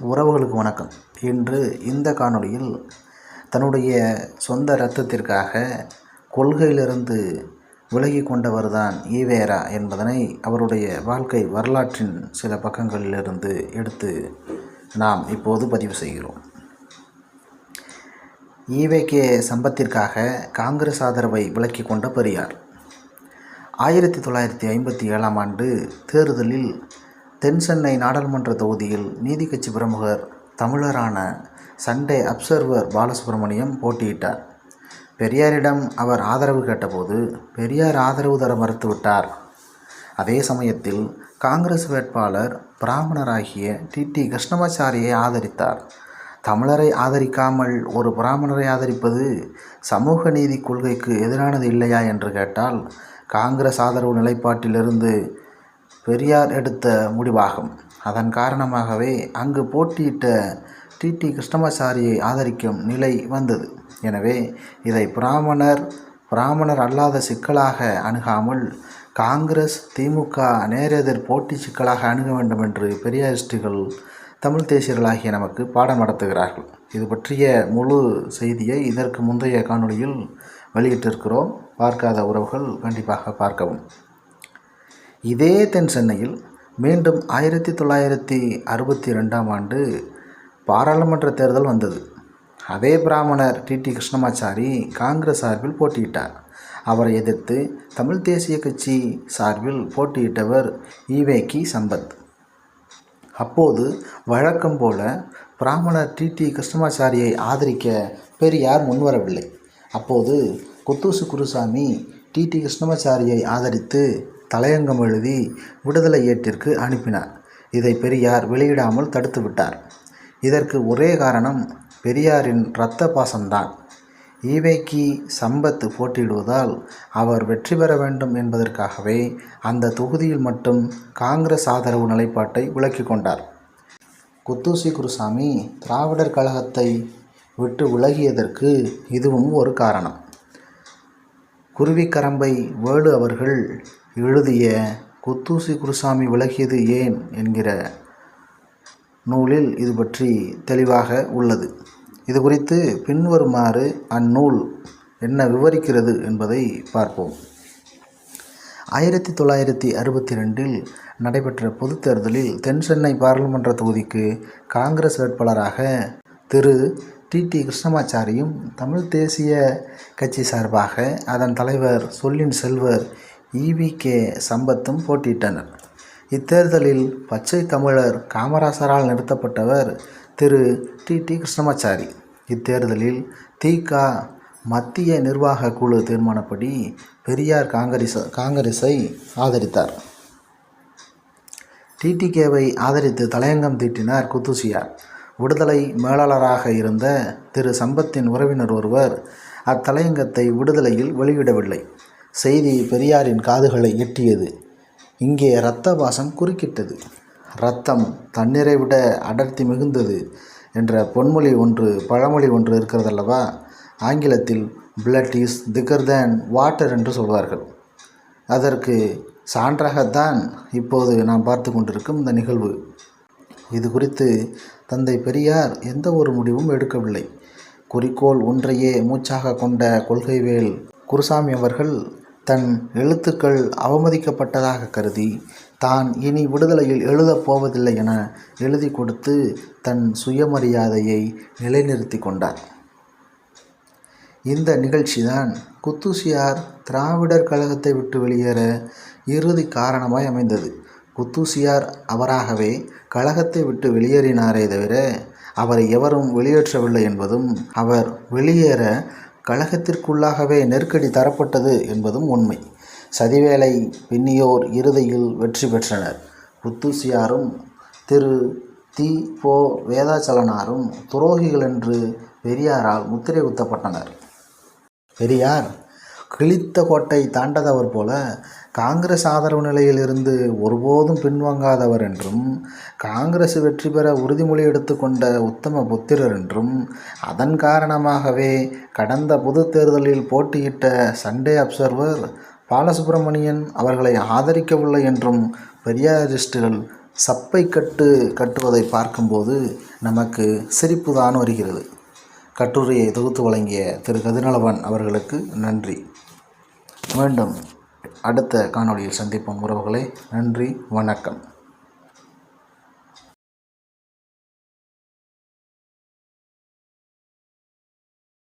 உறவுகளுக்கு வணக்கம். இன்று இந்த காணொளியில் தன்னுடைய சொந்த இரத்தத்திற்காக கொள்கையிலிருந்து விலகி கொண்டவர் தான் ஈவேரா என்பதனை அவருடைய வாழ்க்கை வரலாற்றின் சில பக்கங்களிலிருந்து எடுத்து நாம் இப்போது பதிவு செய்கிறோம். ஈவேகே சம்பத்திற்காக காங்கிரஸ் ஆதரவை விலக்கி கொண்ட பெரியார். ஆயிரத்தி தொள்ளாயிரத்தி ஐம்பத்தி ஏழாம் ஆண்டு தேர்தலில் தென் சென்னை நாடாளுமன்ற தொகுதியில் நீதி கட்சி பிரமுகர் தமிழரான சண்டே அப்சர்வர் பாலசுப்ரமணியம் போட்டியிட்டார். பெரியாரிடம் அவர் ஆதரவு கேட்டபோது பெரியார் ஆதரவு தர மறுத்துவிட்டார். அதே சமயத்தில் காங்கிரஸ் வேட்பாளர் பிராமணராகிய டி. டி. கிருஷ்ணமாச்சாரியை ஆதரித்தார். தமிழரை ஆதரிக்காமல் ஒரு பிராமணரை ஆதரிப்பது சமூக நீதி கொள்கைக்கு எதிரானது இல்லையா? என்று கேட்டால் காங்கிரஸ் ஆதரவு நிலைப்பாட்டிலிருந்து பெரியார் எடுத்த முடிவாகும். அதன் காரணமாகவே அங்கு போட்டியிட்ட டி. டி. கிருஷ்ணமாச்சாரியை ஆதரிக்கும் நிலை வந்தது. எனவே இதை பிராமணர் பிராமணர் அல்லாத சிக்கலாக அணுகாமல் காங்கிரஸ் திமுக நேரெதிர் போட்டி சிக்கலாக அணுக வேண்டும் என்று பெரியாரிஸ்டுகள் தமிழ் தேசியர்களாகிய நமக்கு பாடம் நடத்துகிறார்கள். இது பற்றிய முழு செய்தியை இதற்கு முந்தைய காணொளியில் வெளியிட்டிருக்கிறோம். பார்க்காத உறவுகள் கண்டிப்பாக பார்க்கவும். இதே தென் சென்னையில் மீண்டும் ஆயிரத்தி தொள்ளாயிரத்தி அறுபத்தி ரெண்டாம் ஆண்டு பாராளுமன்ற தேர்தல் வந்தது. அதே பிராமணர் டி. டி. கிருஷ்ணமாச்சாரி காங்கிரஸ் சார்பில் போட்டியிட்டார். அவரை எதிர்த்து தமிழ் தேசிய கட்சி சார்பில் போட்டியிட்டவர் ஈவேக்கி சம்பத். அப்போது வழக்கம் போல பிராமணர் டி. டி. கிருஷ்ணமாச்சாரியை ஆதரிக்க பெரியார் முன்வரவில்லை. அப்போது குத்தூசு குருசாமி டி. டி. கிருஷ்ணமாச்சாரியை ஆதரித்து தலையங்கம் எழுதி விடுதலை ஏட்டிற்கு அனுப்பினார். இதை பெரியார் வெளியிடாமல் தடுத்துவிட்டார் இதற்கு ஒரே காரணம் பெரியாரின் இரத்த பாசம்தான். ஈவேக்கி சம்பத் போட்டியிடுவதால் அவர் வெற்றி பெற வேண்டும் என்பதற்காகவே அந்த தொகுதியில் மட்டும் காங்கிரஸ் ஆதரவு நிலைப்பாட்டை விளக்கி கொண்டார். குத்தூசி குருசாமி திராவிடர் கழகத்தை விட்டு விலகியதற்கு இதுவும் ஒரு காரணம். குருவிக்கரம்பை வேலு அவர்கள் எழுதிய குத்தூசி குருசாமி விலகியது ஏன் என்கிற நூலில் இது பற்றி தெளிவாக உள்ளது. இது குறித்து பின்வருமாறு அந்நூல் என்ன விவரிக்கிறது என்பதை பார்ப்போம். ஆயிரத்தி தொள்ளாயிரத்தி அறுபத்தி ரெண்டில் நடைபெற்ற பொதுத் தேர்தலில் தென் சென்னை பாராளுமன்ற தொகுதிக்கு காங்கிரஸ் வேட்பாளராக திரு. டி. டி. கிருஷ்ணமாச்சாரியும் தமிழ் தேசிய கட்சி சார்பாக அதன் தலைவர் சொல்லின் செல்வர் ஈவி கே சம்பத்தும் போட்டியிட்டனர். இத்தேர்தலில் பச்சை தமிழர் காமராசரால் நிறுத்தப்பட்டவர் திரு. டி. டி. கிருஷ்ணமாச்சாரி. இத்தேர்தலில் திக மத்திய நிர்வாக குழு தீர்மானப்படி பெரியார் காங்கிரஸ் காங்கிரஸை ஆதரித்தார். டிடிகேவை ஆதரித்து தலையங்கம் தீட்டினார் குத்துசியார். விடுதலை மேலாளராக இருந்த திரு. சம்பத்தின் உறவினர் ஒருவர் அத்தலையங்கத்தை விடுதலையில் வெளியிடவில்லை. செய்தி பெரியாரின் காதுகளை எட்டியது. இங்கே இரத்த வாசம் குறுக்கிட்டது. இரத்தம் தண்ணீரை விட அடர்த்தி மிகுந்தது என்ற பொன்மொழி ஒன்று பழமொழி ஒன்று இருக்கிறதல்லவா? ஆங்கிலத்தில் blood is thicker than water என்று சொல்வார்கள். அதற்கு சான்றாகத்தான் இப்போது நாம் பார்த்து கொண்டிருக்கும் இந்த நிகழ்வு. இது குறித்து தந்தை பெரியார் எந்த ஒரு முடிவும் எடுக்கவில்லை. குறிக்கோள் ஒன்றையே மூச்சாக கொண்ட கொள்கைவேல் குருசாமி அவர்கள் தன் எழுத்துக்கள் அவமதிக்கப்பட்டதாக கருதி தான் இனி விடுதலையில் எழுதப் போவதில்லை என எழுதி கொடுத்து தன் சுயமரியாதையை நிலைநிறுத்தி கொண்டார். இந்த நிகழ்ச்சிதான் குத்தூசியார் திராவிடர் கழகத்தை விட்டு வெளியேற இறுதி காரணமாய் அமைந்தது. குத்தூசியார் அவராகவே கழகத்தை விட்டு வெளியேறினாரே தவிர அவரை எவரும் வெளியேற்றவில்லை என்பதும் அவர் வெளியேற கழகத்திற்குள்ளாகவே நெருக்கடி தரப்பட்டது என்பதும் உண்மை. சதிவேலை பின்னியோர் இறுதியில் வெற்றி பெற்றனர். புத்தூசியாரும் திரு. தி. போ. வேதாச்சலனாரும் துரோகிகள் என்று பெரியாரால் முத்திரை குத்தப்பட்டனர் பெரியார் கிழித்த கோட்டை தாண்டதவர் போல காங்கிரஸ் ஆதரவு நிலையில் இருந்து ஒருபோதும் பின்வாங்காதவர் என்றும் காங்கிரஸ் வெற்றி பெற உறுதிமொழி எடுத்துக்கொண்ட உத்தம புத்திரர் என்றும் அதன் காரணமாகவே கடந்த பொது தேர்தலில் போட்டியிட்ட சண்டே அப்சர்வர் பாலசுப்பிரமணியன் அவர்களை ஆதரிக்கவில்லை என்றும் பெரியாரிஸ்டுகள் சப்பை கட்டு கட்டுவதை பார்க்கும்போது நமக்கு சிரிப்பு தான் வருகிறது. கட்டுரையை தொகுத்து வழங்கிய திரு. கதிநலவன் அவர்களுக்கு நன்றி. மீண்டும் அடுத்த காணொளியில் சந்திப்போம். உறவுகளை நன்றி வணக்கம்.